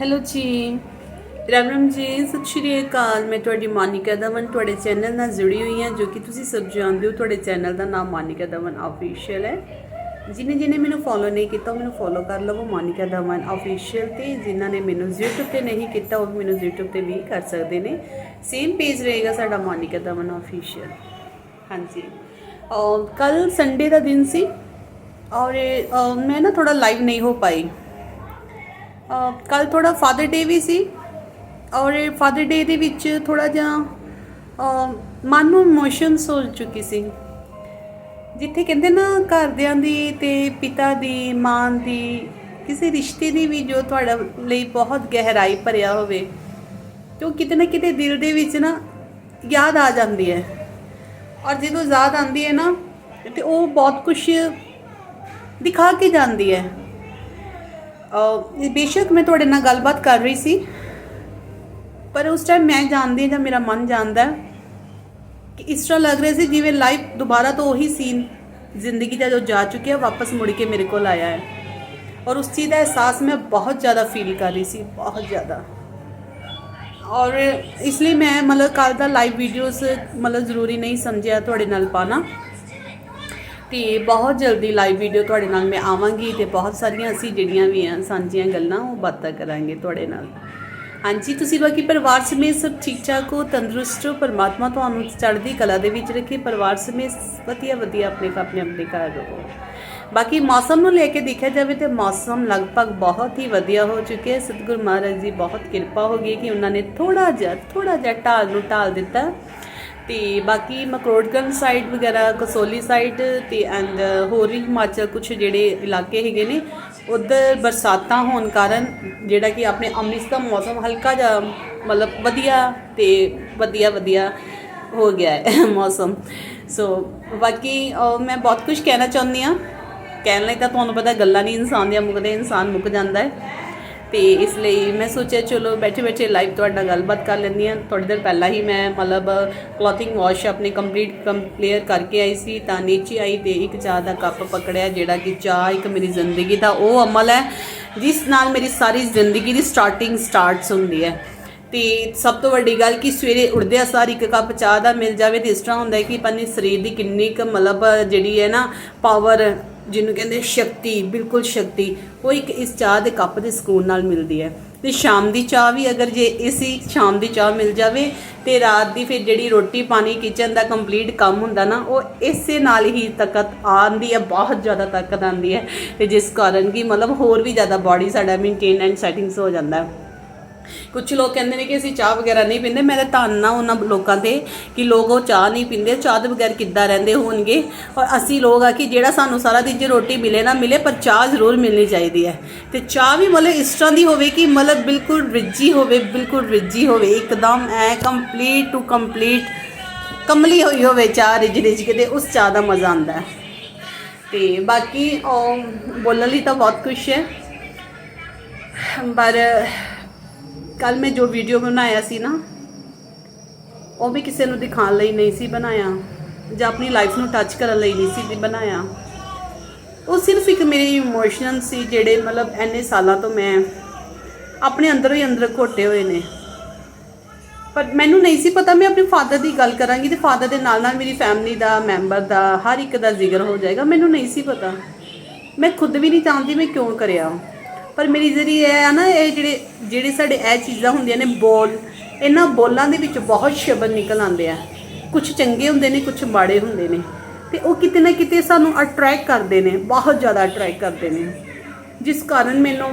Hello ਜੀ ਰਾਮ ਰਾਮ ਜੀ ਸਤਿ ਸ਼੍ਰੀ ਅਕਾਲ ਮੈਂ ਤੁਹਾਡੀ ਮਾਨਿਕਾ ਦਮਨ ਤੁਹਾਡੇ ਚੈਨਲ ਨਾਲ ਜੁੜੀ ਹੋਈ ਹਾਂ, ਜੋ ਕਿ ਤੁਸੀਂ ਸਭ ਜਾਣਦੇ ਹੋ, ਤੁਹਾਡੇ ਚੈਨਲ ਦਾ ਨਾਮ ਮਾਨਿਕਾ ਦਵਨ ਆਫੀਸ਼ੀਅਲ ਹੈ। ਜਿਨੇ ਜਿਨੇ ਮੈਨੂੰ ਫੋਲੋ ਨਹੀਂ ਕੀਤਾ, ਉਹ ਮੈਨੂੰ ਫੋਲੋ ਕਰ ਲਵੋ ਮਾਨਿਕਾ ਦਮਨ ਆਫੀਸ਼ੀਅਲ ਤੇ। ਜਿਨ੍ਹਾਂ ਨੇ ਮੈਨੂੰ YouTube ਤੇ ਨਹੀਂ ਕੀਤਾ, ਉਹ ਵੀ ਮੈਨੂੰ YouTube ਤੇ ਵੀ ਕਰ ਸਕਦੇ ਨੇ। ਸੇਮ ਪੇਜ ਰਹੇਗਾ ਸਾਡਾ ਮਾਨਿਕਾ ਦਮਨ ਆਫੀਸ਼ੀਅਲ ਹਾਂਜੀ। ਕੱਲ ਸੰਡੇ ਦਾ ਦਿਨ ਸੀ। ਔਰ ਮੈਂ ਨਾ ਥੋੜਾ ਲਾਈਵ ਨਹੀਂ ਹੋ ਪਾਈ। ਕੱਲ ਥੋੜਾ ਫਾਦਰ ਡੇ ਵੀ ਸੀ ਔਰ ਫਾਦਰ ਡੇ ਦੇ ਵਿੱਚ ਥੋੜਾ ਜਿਹਾ ਮਨ ਨੂੰ ਇਮੋਸ਼ਨਸ ਹੋ ਚੁੱਕੀ ਸੀ। ਜਿੱਥੇ ਕਹਿੰਦੇ ਨਾ ਘਰਦਿਆਂ ਦੀ ਤੇ ਪਿਤਾ ਦੀ, ਮਾਂ ਦੀ, ਕਿਸੇ ਰਿਸ਼ਤੇ ਦੀ ਵੀ ਜੋ ਤੁਹਾਡਾ ਲਈ ਬਹੁਤ ਗਹਿਰਾਈ ਭਰਿਆ ਹੋਵੇ ਤੇ ਉਹ ਕਿਤੇ ਨਾ ਕਿਤੇ ਦਿਲ ਦੇ ਵਿੱਚ ਨਾ ਯਾਦ ਆ ਜਾਂਦੀ ਹੈ। ਔਰ ਜਦੋਂ ਯਾਦ ਆਉਂਦੀ ਹੈ ਨਾ, ਤੇ ਉਹ ਬਹੁਤ ਕੁਝ ਦਿਖਾ ਕੇ ਜਾਂਦੀ ਹੈ। ਬੇਸ਼ੱਕ ਮੈਂ ਤੁਹਾਡੇ ਨਾਲ ਗੱਲਬਾਤ ਕਰ ਰਹੀ ਸੀ, ਪਰ ਉਸ ਟਾਈਮ ਮੈਂ ਜਾਣਦੀ ਹਾਂ ਜਾਂ ਮੇਰਾ ਮਨ ਜਾਣਦਾ ਕਿ ਇਸ ਤਰ੍ਹਾਂ ਲੱਗ ਰਿਹਾ ਸੀ ਜਿਵੇਂ ਲਾਈਫ ਦੁਬਾਰਾ ਤੋਂ ਉਹੀ ਸੀਨ ਜ਼ਿੰਦਗੀ ਦਾ ਜੋ ਜਾ ਚੁੱਕਿਆ, ਵਾਪਸ ਮੁੜ ਕੇ ਮੇਰੇ ਕੋਲ ਆਇਆ ਹੈ। ਔਰ ਉਸ ਚੀਜ਼ ਦਾ ਅਹਿਸਾਸ ਮੈਂ ਬਹੁਤ ਜ਼ਿਆਦਾ ਫੀਲ ਕਰ ਰਹੀ ਸੀ, ਬਹੁਤ ਜ਼ਿਆਦਾ। ਔਰ ਇਸ ਲਈ ਮੈਂ ਮਤਲਬ ਕੱਲ ਦਾ ਲਾਈਵ ਵੀਡੀਓਜ਼ ਮਤਲਬ ਜ਼ਰੂਰੀ ਨਹੀਂ ਸਮਝਿਆ ਤੁਹਾਡੇ ਨਾਲ ਪਾਣਾ ਤੇ ਬਹੁਤ ਜਲਦੀ ਲਾਈਵ ਵੀਡੀਓ ਤੁਹਾਡੇ ਨਾਲ ਮੈਂ ਆਵਾਂਗੀ ਤੇ ਬਹੁਤ ਸਾਰੀਆਂ ਅਸੀਂ ਜਿਹੜੀਆਂ ਵੀ ਆ, ਸਾਂਝੀਆਂ ਗੱਲਾਂ ਉਹ ਬਾਤਾਂ ਕਰਾਂਗੇ ਤੁਹਾਡੇ ਨਾਲ। ਹਾਂਜੀ, ਤੁਸੀਂ ਬਾਕੀ ਪਰਿਵਾਰ ਸਮੇਤ ਸਭ ਠੀਕ ਠਾਕ ਹੋ? ਤੰਦਰੁਸਤ ਹੋ? ਪਰਮਾਤਮਾ ਤੁਹਾਨੂੰ ਚੜ੍ਹਦੀ ਕਲਾ ਦੇ ਵਿੱਚ ਰੱਖੇ। ਪਰਿਵਾਰ ਸਮੇਤ ਵਧੀਆ ਵਧੀਆ ਆਪਣੇ ਆਪਣੇ ਆਪਣੇ ਘਰ ਰਹੋ। ਬਾਕੀ ਮੌਸਮ ਨੂੰ ਲੈ ਕੇ ਦੇਖਿਆ ਜਾਵੇ ਤੇ ਮੌਸਮ ਲਗਭਗ ਬਹੁਤ ਹੀ ਵਧੀਆ ਹੋ ਚੁੱਕਿਆ ਹੈ। ਸਤਿਗੁਰ ਮਹਾਰਾਜ ਦੀ ਬਹੁਤ ਕਿਰਪਾ ਹੋ ਗਈ ਕਿ ਉਹਨਾਂ ਨੇ ਥੋੜਾ ਜਿਹਾ ਥੋੜਾ ਜਿਹਾ ਢਾਲ ਨੂੰ ਢਾਲ ਦਿੱਤਾ। ਤੇ ਬਾਕੀ ਮਕਰੋਡਗੰਜ ਸਾਈਡ ਵਗੈਰਾ, ਕਸੋਲੀ ਸਾਈਡ ਤੇ ਐਂਡ ਹੋਰ ਵੀ ਹਿਮਾਚਲ ਕੁਝ ਜਿਹੜੇ ਇਲਾਕੇ ਹੈਗੇ ਨੇ, ਉਧਰ ਬਰਸਾਤਾਂ ਹੋਣ ਕਾਰਨ ਜਿਹੜਾ ਕਿ ਆਪਣੇ ਅੰਮ੍ਰਿਤਸਰ ਦਾ ਮੌਸਮ ਹਲਕਾ ਜਿਹਾ ਮਤਲਬ ਵਧੀਆ ਤੇ ਵਧੀਆ ਵਧੀਆ ਹੋ ਗਿਆ ਹੈ ਮੌਸਮ। ਸੋ ਬਾਕੀ ਮੈਂ ਬਹੁਤ ਕੁਝ ਕਹਿਣਾ ਚਾਹੁੰਦੀ ਆ ਕਹਿਣ ਲਈ ਤਾਂ ਤੁਹਾਨੂੰ ਪਤਾ ਗੱਲਾਂ ਨਹੀਂ ਇਨਸਾਨ ਦੀਆਂ, ਮੁੱਕਦੇ ਇਨਸਾਨ ਮੁੱਕ ਜਾਂਦਾ ਹੈ। ਤੇ ਇਸ ਲਈ ਮੈਂ ਸੋਚਿਆ, ਚਲੋ ਬੈਠੇ ਬੈਠੇ ਲਾਈਵ ਤੁਹਾਡੇ ਨਾਲ ਗੱਲਬਾਤ ਕਰ ਲੈਂਦੀ ਹਾਂ। ਥੋੜੀ ਦੇਰ ਪਹਿਲਾਂ ਹੀ ਮੈਂ ਮਤਲਬ ਕਲੋਥਿੰਗ ਵਾਸ਼ ਆਪਣੀ ਕੰਪਲੀਟ ਕੰਪਲੀਅਰ ਕਰਕੇ ਆਈ ਸੀ, ਤਾਂ ਨੀਚੇ ਆਈ ਤੇ ਇੱਕ ਚਾਹ ਦਾ ਕੱਪ ਪਕੜਿਆ, ਜਿਹੜਾ ਕਿ ਚਾਹ ਇੱਕ ਮੇਰੀ ਜ਼ਿੰਦਗੀ ਦਾ ਉਹ ਅਮਲ ਹੈ, ਜਿਸ ਨਾਲ ਮੇਰੀ ਸਾਰੀ ਜ਼ਿੰਦਗੀ ਦੀ ਸਟਾਰਟਿੰਗ ਸਟਾਰਟਸ ਹੁੰਦੀ ਹੈ। ਤੇ ਸਭ ਤੋਂ ਵੱਡੀ ਗੱਲ ਕਿ ਸਵੇਰੇ ਉੱਠਦਿਆਂ ਸਾਰ ਇੱਕ ਕੱਪ ਚਾਹ ਦਾ, ਮਿਲ ਜਾਵੇ ਤੇ ਇਸ ਤਰ੍ਹਾਂ ਹੁੰਦਾ ਹੈ ਕਿ ਪੰਨੀ ਸਰੀਰ ਦੀ ਕਿੰਨੀ ਕੁ ਮਤਲਬ ਜਿਹੜੀ ਹੈ ਨਾ ਪਾਵਰ ਜਿਹਨੂੰ ਕਹਿੰਦੇ ਸ਼ਕਤੀ, ਬਿਲਕੁਲ ਸ਼ਕਤੀ, ਉਹ ਇੱਕ ਇਸ ਚਾਹ ਦੇ ਕੱਪ ਦੇ ਸਕੂਨ ਨਾਲ ਮਿਲਦੀ ਹੈ। ਤੇ ਸ਼ਾਮ ਦੀ ਚਾਹ ਵੀ ਅਗਰ ਜੇ ਇਸੀ ਸ਼ਾਮ ਦੀ ਚਾਹ ਮਿਲ ਜਾਵੇ ਤੇ ਰਾਤ ਦੀ ਫਿਰ ਜਿਹੜੀ ਰੋਟੀ ਪਾਣੀ ਕਿਚਨ ਦਾ ਕੰਪਲੀਟ ਕੰਮ ਹੁੰਦਾ ਨਾ, ਉਹ ਇਸੇ ਨਾਲ ਹੀ ਤਾਕਤ ਆਉਂਦੀ ਹੈ, ਬਹੁਤ ਜ਼ਿਆਦਾ ਤਾਕਤ ਆਉਂਦੀ ਹੈ। ਤੇ ਜਿਸ ਕਾਰਨ ਕਿ ਮਤਲਬ ਹੋਰ ਵੀ ਜ਼ਿਆਦਾ ਬਾਡੀ ਸਾਡਾ ਮੇਨਟੇਨ ਐਂਡ ਸੈਟਿੰਗਸ ਹੋ ਜਾਂਦਾ ਹੈ। ਕੁਝ ਲੋਕ ਕਹਿੰਦੇ ਨੇ ਕਿ ਅਸੀਂ ਚਾਹ ਵਗੈਰਾ ਨਹੀਂ ਪੀਂਦੇ। ਮੈਂ ਤਾਂ ਧੰਨ ਉਹਨਾਂ ਲੋਕਾਂ ਤੇ ਕਿ ਲੋਕ ਉਹ ਚਾਹ ਨਹੀਂ ਪੀਂਦੇ। ਚਾਹ ਦੇ ਬਗੈਰ ਕਿੱਦਾਂ ਰਹਿੰਦੇ ਹੋਣਗੇ? ਔਰ ਅਸੀਂ ਲੋਕ ਆ ਕਿ ਜਿਹੜਾ ਸਾਨੂੰ ਸਾਰਾ ਦਿਨ ਜੇ ਰੋਟੀ ਮਿਲੇ ਨਾ ਮਿਲੇ, ਪਰ ਚਾਹ ਜ਼ਰੂਰ ਮਿਲਣੀ ਚਾਹੀਦੀ ਹੈ। ਤੇ ਚਾਹ ਵੀ ਮਤਲਬ ਇਸ ਤਰ੍ਹਾਂ ਦੀ ਹੋਵੇ ਕਿ ਮਤਲਬ ਬਿਲਕੁਲ ਰਿੱਝੀ ਹੋਵੇ, ਬਿਲਕੁਲ ਰਿੱਝੀ ਹੋਵੇ, ਇੱਕਦਮ ਐ ਕੰਪਲੀਟ ਟੂ ਕੰਪਲੀਟ ਕਮਲੀ ਹੋਈ ਹੋਵੇ ਚਾਹ ਰਿੱਝ ਰਿੱਝ ਕੇ ਤੇ ਉਸ ਚਾਹ ਦਾ ਮਜ਼ਾ ਆਉਂਦਾ ਹੈ। ਤੇ ਬਾਕੀ ਬੋਲਣ ਲਈ ਤਾਂ ਬਹੁਤ ਕੁਛ ਹੈ। ਪਰ ਕੱਲ ਮੈਂ ਜੋ ਵੀਡੀਓ ਬਣਾਇਆ ਸੀ ਨਾ, ਉਹ ਵੀ ਕਿਸੇ ਨੂੰ ਦਿਖਾਉਣ ਲਈ ਨਹੀਂ ਸੀ ਬਣਾਇਆ, ਜਾਂ ਆਪਣੀ ਲਾਈਫ ਨੂੰ ਟੱਚ ਕਰਨ ਲਈ ਨਹੀਂ ਸੀ ਬਣਾਇਆ। ਉਹ ਸਿਰਫ ਇੱਕ ਮੇਰੀ ਇਮੋਸ਼ਨ ਸੀ ਜਿਹੜੇ ਮਤਲਬ ਐਨੇ ਸਾਲਾਂ ਤੋਂ ਮੈਂ ਆਪਣੇ ਅੰਦਰੋਂ ਹੀ ਅੰਦਰ ਘੋਟੇ ਹੋਏ ਨੇ। ਪਰ ਮੈਨੂੰ ਨਹੀਂ ਸੀ ਪਤਾ ਮੈਂ ਆਪਣੇ ਫਾਦਰ ਦੀ ਗੱਲ ਕਰਾਂਗੀ ਤੇ ਫਾਦਰ ਦੇ ਨਾਲ ਨਾਲ ਮੇਰੀ ਫੈਮਿਲੀ ਦਾ ਮੈਂਬਰ ਦਾ, ਹਰ ਇੱਕ ਦਾ ਜ਼ਿਕਰ ਹੋ ਜਾਏਗਾ, ਮੈਨੂੰ ਨਹੀਂ ਸੀ ਪਤਾ। ਮੈਂ ਖੁਦ ਵੀ ਨਹੀਂ ਜਾਣਦੀ ਮੈਂ ਕਿਉਂ ਕਰਿਆ। ਪਰ ਮੇਰੀ ਜਿਹੜੀ ਇਹ ਆ ਨਾ, ਇਹ ਜਿਹੜੇ ਜਿਹੜੇ ਸਾਡੇ ਇਹ ਚੀਜ਼ਾਂ ਹੁੰਦੀਆਂ ਨੇ ਬੋਲ, ਇਹਨਾਂ ਬੋਲਾਂ ਦੇ ਵਿੱਚ ਬਹੁਤ ਸ਼ਬਦ ਨਿਕਲ ਆਉਂਦੇ ਆ। ਕੁਝ ਚੰਗੇ ਹੁੰਦੇ ਨੇ ਕੁਝ ਮਾੜੇ ਹੁੰਦੇ ਨੇ। ਤੇ ਉਹ ਕਿਤੇ ਨਾ ਕਿਤੇ ਸਾਨੂੰ ਅਟਰੈਕਟ ਕਰਦੇ ਨੇ, ਬਹੁਤ ਜ਼ਿਆਦਾ ਅਟਰੈਕਟ ਕਰਦੇ ਨੇ। ਜਿਸ ਕਾਰਨ ਮੈਨੂੰ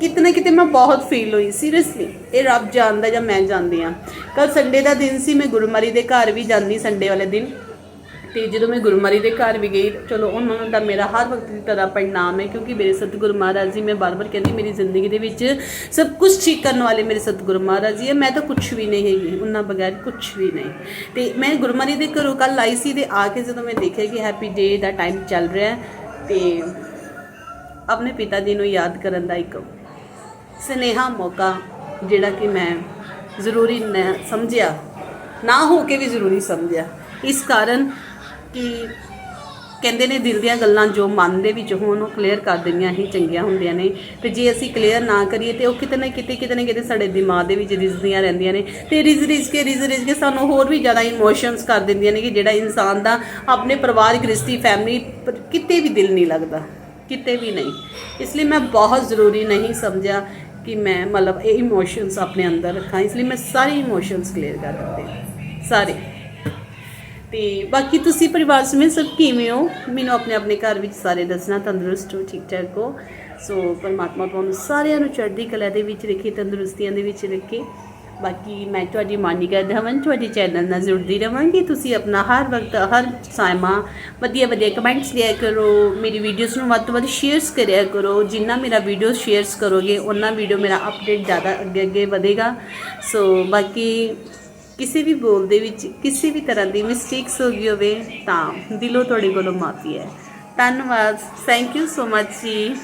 ਕਿਤੇ ਨਾ ਕਿਤੇ ਮੈਂ ਬਹੁਤ ਫੀਲ ਹੋਈ ਸੀਰੀਅਸਲੀ ਇਹ ਰੱਬ ਜਾਣਦਾ ਜਾਂ ਮੈਂ ਜਾਣਦੀ ਆ ਕੱਲ ਸੰਡੇ ਦਾ ਦਿਨ ਸੀ, ਮੈਂ ਗੁਰਮਾਰੀ ਦੇ ਘਰ ਵੀ ਜਾਂਦੀ ਸੰਡੇ ਵਾਲੇ ਦਿਨ। ਤੇ ਜਦੋਂ ਮੈਂ ਗੁਰਮਾਰੀ ਦੇ ਘਰ ਵੀ ਗਈ, ਚਲੋ ਉਹਨਾਂ ਦਾ ਮੇਰਾ ਹਰ ਵਕਤ ਦੀ ਤਰ੍ਹਾਂ ਪ੍ਰਣਾਮ ਹੈ, ਕਿਉਂਕਿ ਮੇਰੇ ਸਤਿਗੁਰੂ ਮਹਾਰਾਜ ਜੀ, ਮੈਂ ਬਾਰ-ਬਾਰ ਕਹਿੰਦੀ ਮੇਰੀ ਜ਼ਿੰਦਗੀ ਦੇ ਵਿੱਚ ਸਭ ਕੁਝ ਠੀਕ ਕਰਨ ਵਾਲੇ ਮੇਰੇ ਸਤਿਗੁਰੂ ਮਹਾਰਾਜ ਜੀ ਹੈ, ਮੈਂ ਤਾਂ ਕੁਝ ਵੀ ਨਹੀਂ ਹੈਗੀ, ਉਹਨਾਂ ਬਗੈਰ ਕੁਝ ਵੀ ਨਹੀਂ। ਤੇ ਮੈਂ ਗੁਰਮਾਰੀ ਦੇ ਘਰੋਂ ਕੱਲ ਆਈ ਸੀ ਤੇ ਆ ਕੇ ਜਦੋਂ ਮੈਂ ਦੇਖਿਆ ਕਿ ਹੈਪੀ ਡੇ ਦਾ ਟਾਈਮ ਚੱਲ ਰਿਹਾ ਹੈ, ਤੇ ਆਪਣੇ ਪਿਤਾ ਜੀ ਨੂੰ ਯਾਦ ਕਰਨ ਦਾ ਇੱਕ ਸਨੇਹਾ ਮੌਕਾ ਜਿਹੜਾ ਕਿ ਮੈਂ ਜ਼ਰੂਰੀ ਨ- ਸਮਝਿਆ, ਨਾ ਹੋ ਕੇ ਵੀ ਜ਼ਰੂਰੀ ਸਮਝਿਆ। ਇਸ ਕਾਰਨ ਕਿ ਕਹਿੰਦੇ ਨੇ ਦਿਲ ਦੀਆਂ ਗੱਲਾਂ ਜੋ ਮਨ ਦੇ ਵਿੱਚ ਹੋਣ, ਉਹ ਕਲੀਅਰ ਕਰ ਦੇਣੀਆਂ ਹੀ ਚੰਗੀਆਂ ਹੁੰਦੀਆਂ ਨੇ। ਤੇ ਜੇ ਅਸੀਂ ਕਲੀਅਰ ਨਾ ਕਰੀਏ ਤੇ ਉਹ ਕਿਤੇ ਨਾ ਕਿਤੇ ਕਿਤੇ ਨਾ ਕਿਤੇ ਸਾਡੇ ਦਿਮਾਗ ਦੇ ਵਿੱਚ ਰਿਜ਼ਦੀਆਂ ਰਹਿੰਦੀਆਂ ਨੇ। ਤੇ ਰਿਜ਼ ਰਿਜ਼ ਕੇ ਰਿਜ਼ ਰਿਜ਼ ਕੇ ਸਾਨੂੰ ਹੋਰ ਵੀ ਜ਼ਿਆਦਾ ਇਮੋਸ਼ਨਸ ਕਰ ਦਿੰਦੀਆਂ ਨੇ ਕਿ ਜਿਹੜਾ ਇਨਸਾਨ ਦਾ ਆਪਣੇ ਪਰਿਵਾਰ ਗ੍ਰਸਤੀ ਫੈਮਿਲੀ ਕਿਤੇ ਵੀ ਦਿਲ ਨਹੀਂ ਲੱਗਦਾ, ਕਿਤੇ ਵੀ ਨਹੀਂ। ਇਸ ਲਈ ਮੈਂ ਬਹੁਤ ਜ਼ਰੂਰੀ ਨਹੀਂ ਸਮਝਿਆ ਕਿ ਮੈਂ ਮਤਲਬ ਇਹ ਇਮੋਸ਼ਨਸ ਆਪਣੇ ਅੰਦਰ ਰੱਖਾਂ। ਇਸ ਲਈ ਮੈਂ ਸਾਰੇ ਇਮੋਸ਼ਨਸ ਕਲੀਅਰ ਕਰ ਦਿੱਤੇ ਸਾਰੇ। ਤੇ ਬਾਕੀ ਤੁਸੀਂ ਪਰਿਵਾਰ ਸਮੇਤ ਸਭ ਕਿਵੇਂ ਹੋ? ਮੈਨੂੰ ਆਪਣੇ ਆਪਣੇ ਘਰ ਵਿੱਚ ਸਾਰੇ ਦੱਸਣਾ, ਤੰਦਰੁਸਤ ਹੋ, ਠੀਕ ਠਾਕ ਹੋ। ਸੋ ਪਰਮਾਤਮਾ ਤੁਹਾਨੂੰ ਸਾਰਿਆਂ ਨੂੰ ਚੜ੍ਹਦੀ ਕਲਾ ਦੇ ਵਿੱਚ ਰੱਖੇ, ਤੰਦਰੁਸਤੀਆਂ ਦੇ ਵਿੱਚ ਰੱਖੇ। ਬਾਕੀ ਮੈਂ ਤੁਹਾਡੀ ਮਾਨਿਕਾ ਧਵਨ, ਤੁਹਾਡੇ ਚੈਨਲ ਨਾਲ ਜੁੜਦੀ ਰਵਾਂਗੀ। ਤੁਸੀਂ ਆਪਣਾ ਹਰ ਵਕਤ, ਹਰ ਸਾਇਮਾ ਵਧੀਆ ਵਧੀਆ ਕਮੈਂਟਸ ਲਿਆ ਕਰੋ, ਮੇਰੀ ਵੀਡੀਓਜ਼ ਨੂੰ ਵੱਧ ਤੋਂ ਵੱਧ ਸ਼ੇਅਰਸ ਕਰਿਆ ਕਰੋ। ਜਿੰਨਾ ਮੇਰਾ ਵੀਡੀਓ ਸ਼ੇਅਰਸ ਕਰੋਗੇ ਉਹਨਾਂ ਵੀਡੀਓ ਮੇਰਾ ਅਪਡੇਟ ਜ਼ਿਆਦਾ ਅੱਗੇ ਅੱਗੇ ਵਧੇਗਾ। ਸੋ ਬਾਕੀ ਕਿਸੇ ਵੀ ਬੋਲ ਦੇ ਵਿੱਚ ਕਿਸੇ ਵੀ ਤਰ੍ਹਾਂ ਦੀ ਮਿਸਟੇਕਸ ਹੋ ਗਈ ਹੋਵੇ ਤਾਂ ਦਿਲੋਂ ਤੁਹਾਡੇ ਕੋਲੋਂ ਮਾਫੀ ਹੈ। ਧੰਨਵਾਦ। ਥੈਂਕ ਯੂ ਸੋ ਮਚ ਜੀ।